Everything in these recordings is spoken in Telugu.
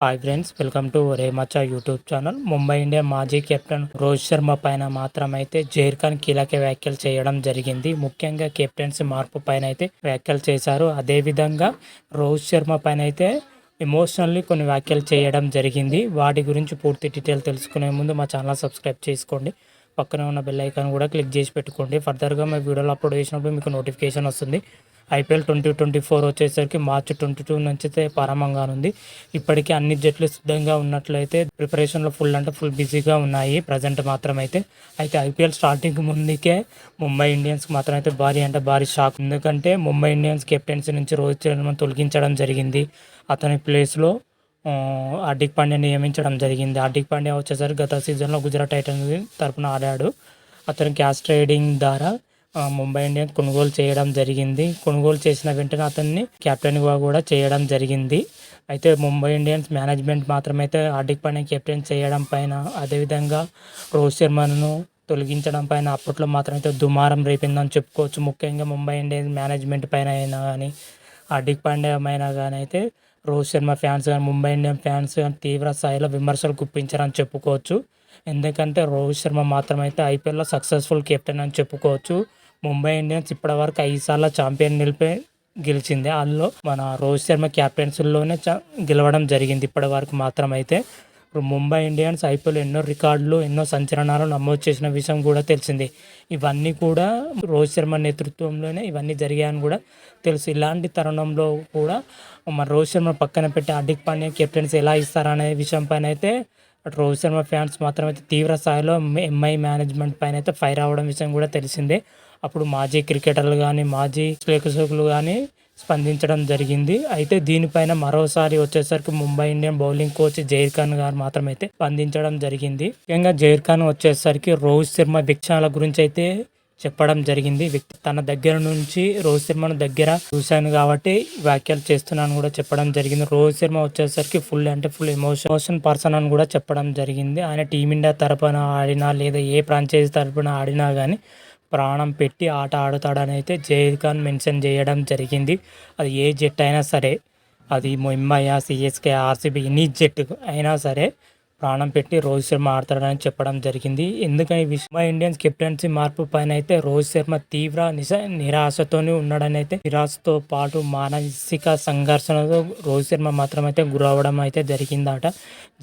హాయ్ ఫ్రెండ్స్ వెల్కమ్ టు రేమచా యూట్యూబ్ ఛానల్ ముంబై ఇండియా మాజీ కెప్టెన్ రోహిత్ శర్మ పైన మాత్రమైతే జైర్ ఖాన్ కీలక వ్యాఖ్యలు చేయడం జరిగింది. ముఖ్యంగా కెప్టెన్సీ మార్పు పైన అయితే వ్యాఖ్యలు చేశారు. అదేవిధంగా రోహిత్ శర్మ పైన అయితే ఎమోషనల్లీ కొన్ని వ్యాఖ్యలు చేయడం జరిగింది. వాటి గురించి పూర్తి డీటెయిల్ తెలుసుకునే ముందు మా ఛానల్ సబ్స్క్రైబ్ చేసుకోండి. పక్కనే ఉన్న బెల్ ఐకాన్ కూడా క్లిక్ చేసి పెట్టుకోండి. ఫర్దర్గా మా వీడియోలో అప్లోడ్ చేసినప్పుడు మీకు నోటిఫికేషన్ వస్తుంది. ఐపీఎల్ ట్వంటీ ట్వంటీ ఫోర్ వచ్చేసరికి మార్చి ట్వంటీ టూ నుంచి అయితే ప్రారంభంగా ఉంది ఇప్పటికీ అన్ని జట్లు సిద్ధంగా ఉన్నట్లయితే ప్రిపరేషన్లో ఫుల్ అంటే ఫుల్ బిజీగా ఉన్నాయి ప్రజెంట్ మాత్రం అయితే అయితే ఐపీఎల్ స్టార్టింగ్ ముందుకే ముంబై ఇండియన్స్కి మాత్రం అయితే భారీ అంటే భారీ షాక్. ఎందుకంటే ముంబై ఇండియన్స్ కెప్టెన్సీ నుంచి రోహిత్ శర్మ తొలగించడం జరిగింది. అతని ప్లేస్లో హార్దిక్ పాండ్యా నియమించడం జరిగింది. హార్దిక్ పాండ్యా వచ్చేసరికి గత సీజన్లో గుజరాత్ టైటన్స్ తరఫున ఆడాడు. అతను క్యాష్ ట్రేడింగ్ ద్వారా ముంబై ఇండియన్స్ కొనుగోలు చేయడం జరిగింది. కొనుగోలు చేసిన వెంటనే అతన్ని కెప్టెన్గా కూడా చేయడం జరిగింది. అయితే ముంబై ఇండియన్స్ మేనేజ్మెంట్ మాత్రమైతే హార్దిక్ పాండ్యా కెప్టెన్ చేయడం పైన అదేవిధంగా రోహిత్ శర్మను తొలగించడం పైన అప్పట్లో మాత్రమైతే దుమారం రేపిందని చెప్పుకోవచ్చు. ముఖ్యంగా ముంబై ఇండియన్స్ మేనేజ్మెంట్ పైన అయినా కానీ హార్దిక్ పాండ్యా అయినా కానీ అయితే రోహిత్ శర్మ ఫ్యాన్స్ కానీ ముంబై ఇండియన్ ఫ్యాన్స్ కానీ తీవ్ర స్థాయిలో విమర్శలు గుప్పించారని చెప్పుకోవచ్చు. ఎందుకంటే రోహిత్ శర్మ మాత్రమైతే ఐపీఎల్లో సక్సెస్ఫుల్ కెప్టెన్ అని చెప్పుకోవచ్చు. ముంబై ఇండియన్స్ ఇప్పటివరకు ఐదు సార్లు ఛాంపియన్ నిలిపే గెలిచింది. అందులో మన రోహిత్ శర్మ క్యాప్టెన్సీలోనే గెలవడం జరిగింది ఇప్పటి వరకు మాత్రం అయితే ముంబై ఇండియన్స్ ఐపీఎల్ ఎన్నో రికార్డులు ఎన్నో సంచలనాలు నమోదు చేసిన విషయం కూడా తెలిసింది. ఇవన్నీ కూడా రోహిత్ శర్మ నేతృత్వంలోనే ఇవన్నీ జరిగాయని కూడా తెలుసు. ఇలాంటి తరుణంలో కూడా మన రోహిత్ శర్మ పక్కన పెట్టి హార్దిక్ పాండ్యా కెప్టెన్స్ ఎలా ఇస్తారనే విషయం పైన అయితే అటు రోహిత్ శర్మ ఫ్యాన్స్ మాత్రం అయితే తీవ్ర స్థాయిలో ఎంఐ మేనేజ్మెంట్ పైన అయితే ఫైర్ అవ్వడం విషయం కూడా తెలిసిందే. అప్పుడు మాజీ క్రికెటర్లు కానీ మాజీ ప్రేక్షకులు కానీ స్పందించడం జరిగింది. అయితే దీనిపైన మరోసారి వచ్చేసరికి Mumbai Indian bowling coach Zaheer Khan గారు మాత్రమైతే స్పందించడం జరిగింది. ముఖ్యంగా జైర్ ఖాన్ వచ్చేసరికి రోహిత్ శర్మ భిక్షాల గురించి అయితే చెప్పడం జరిగింది. వ్యక్తి తన దగ్గర నుంచి రోహిత్ శర్మను దగ్గర చూశాను కాబట్టి వ్యాఖ్యలు చేస్తున్నాను కూడా చెప్పడం జరిగింది. రోహిత్ శర్మ వచ్చేసరికి ఫుల్ అంటే ఫుల్ ఎమోషన్ ఎమోషన్ పర్సన్ అని కూడా చెప్పడం జరిగింది. ఆయన టీమిండియా తరపున ఆడినా లేదా ఏ ఫ్రాంచైజీ తరపున ఆడినా కానీ ప్రాణం పెట్టి ఆట ఆడుతాడని అయితే జైద్ ఖాన్ మెన్షన్ చేయడం జరిగింది. అది ఏ జెట్ అయినా సరే అది ముంబై సిఎస్కే ఆర్సీబీ ఎనీ జట్ అయినా సరే ప్రాణం పెట్టి రోహిత్ శర్మ ఆడతాడని చెప్పడం జరిగింది. ఎందుకని విశ్వ ఇండియన్స్ కెప్టెన్సీ మార్పు పైన అయితే రోహిత్ శర్మ తీవ్ర నిశ నిరాశతోనే ఉన్నాడని అయితే నిరాశతో పాటు మానసిక సంఘర్షణతో రోహిత్ శర్మ మాత్రం అయితే గురవడం అయితే జరిగిందట.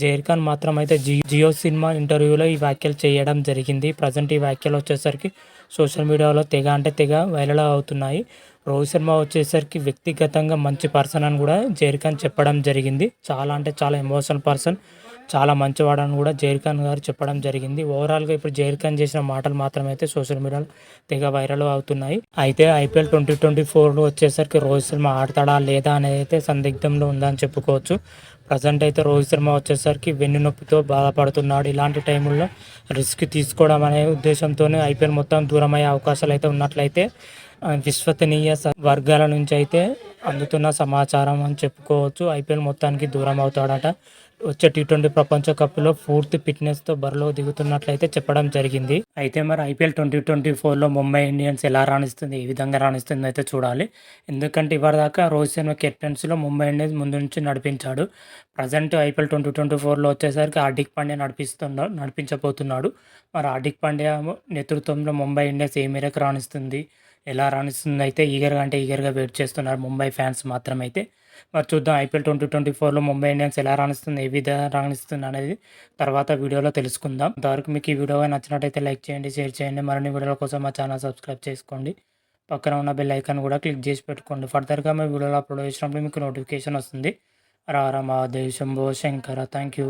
జైర్ ఖాన్ మాత్రం అయితే జియో జియో సినిమా ఇంటర్వ్యూలో ఈ వ్యాఖ్యలు చేయడం జరిగింది. ప్రజెంట్ ఈ వ్యాఖ్యలు వచ్చేసరికి సోషల్ మీడియాలో తెగ అంటే తెగ వైరల్ అవుతున్నాయి. రోహిత్ శర్మ వచ్చేసరికి వ్యక్తిగతంగా మంచి పర్సన్ అని కూడా జైర్ ఖాన్ చెప్పడం జరిగింది. చాలా అంటే చాలా ఎమోషనల్ పర్సన్. చాలా మంచివాడని కూడా జైర్ ఖాన్ గారు చెప్పడం జరిగింది. ఓవరాల్గా ఇప్పుడు జైర్ ఖాన్ చేసిన మాటలు మాత్రమైతే సోషల్ మీడియాలో తెగ వైరల్ అవుతున్నాయి. అయితే ఐపీఎల్ ట్వంటీ ట్వంటీ ఫోర్లో వచ్చేసరికి రోహిత్ శర్మ ఆడతాడా లేదా అనేది అయితే సందిగ్ధంలో ఉందని చెప్పుకోవచ్చు. ప్రజెంట్ అయితే రోహిత్ శర్మ వచ్చేసరికి వెన్ను నొప్పితో బాధపడుతున్నాడు. ఇలాంటి టైంలో రిస్క్ తీసుకోవడం అనే ఉద్దేశంతోనే ఐపీఎల్ మొత్తం దూరమయ్యే అవకాశాలు అయితే ఉన్నట్లయితే విశ్వసనీయ వర్గాల నుంచి అయితే అందుతున్న సమాచారం అని చెప్పుకోవచ్చు. ఐపీఎల్ మొత్తానికి దూరం అవుతాడట. వచ్చే టీ ట్వంటీ ప్రపంచ కప్లో పూర్తి ఫిట్నెస్తో బరిలో దిగుతున్నట్లయితే చెప్పడం జరిగింది. అయితే మరి ఐపీఎల్ ట్వంటీ ట్వంటీ ఫోర్లో ముంబై ఇండియన్స్ ఎలా రాణిస్తుంది? ఏ విధంగా రాణిస్తుంది అయితే చూడాలి. ఎందుకంటే ఇవరిదాకా రోహిత్ శర్మ కెప్టెన్సీలో ముంబై ఇండియన్స్ ముందు నుంచి నడిపించాడు. ప్రజెంట్ ఐపీఎల్ ట్వంటీ ట్వంటీ ఫోర్లో వచ్చేసరికి హార్దిక్ పాండ్యా నడిపిస్తున్నాడు నడిపించబోతున్నాడు. మరి హార్దిక్ పాండ్యా నేతృత్వంలో ముంబై ఇండియన్స్ ఏ మేరకు రాణిస్తుంది? ఎలా రాణిస్తుంది అయితే ఈగర్గా అంటే ఈగర్గా వెయిట్ చేస్తున్నారు ముంబై ఫ్యాన్స్ మాత్రం అయితే మరి చూద్దాం ఐపీఎల్ ట్వంటీ ట్వంటీ ఫోర్లో ముంబై ఇండియన్స్ ఎలా రాణిస్తుంది ఏ విధంగా రాణిస్తుంది అనేది తర్వాత వీడియోలో తెలుసుకుందాం. అంతవరకు మీకు ఈ వీడియో నచ్చినట్టయితే లైక్ చేయండి షేర్ చేయండి. మరిన్ని వీడియోల కోసం మా ఛానల్ సబ్స్క్రైబ్ చేసుకోండి. పక్కన ఉన్న బెల్ ఐకాన్ కూడా క్లిక్ చేసి పెట్టుకోండి. ఫర్దర్గా మీ వీడియోలో అప్లోడ్ చేసినప్పుడు మీకు నోటిఫికేషన్ వస్తుంది. రారా మా దేశంలో శంకర థ్యాంక్ యూ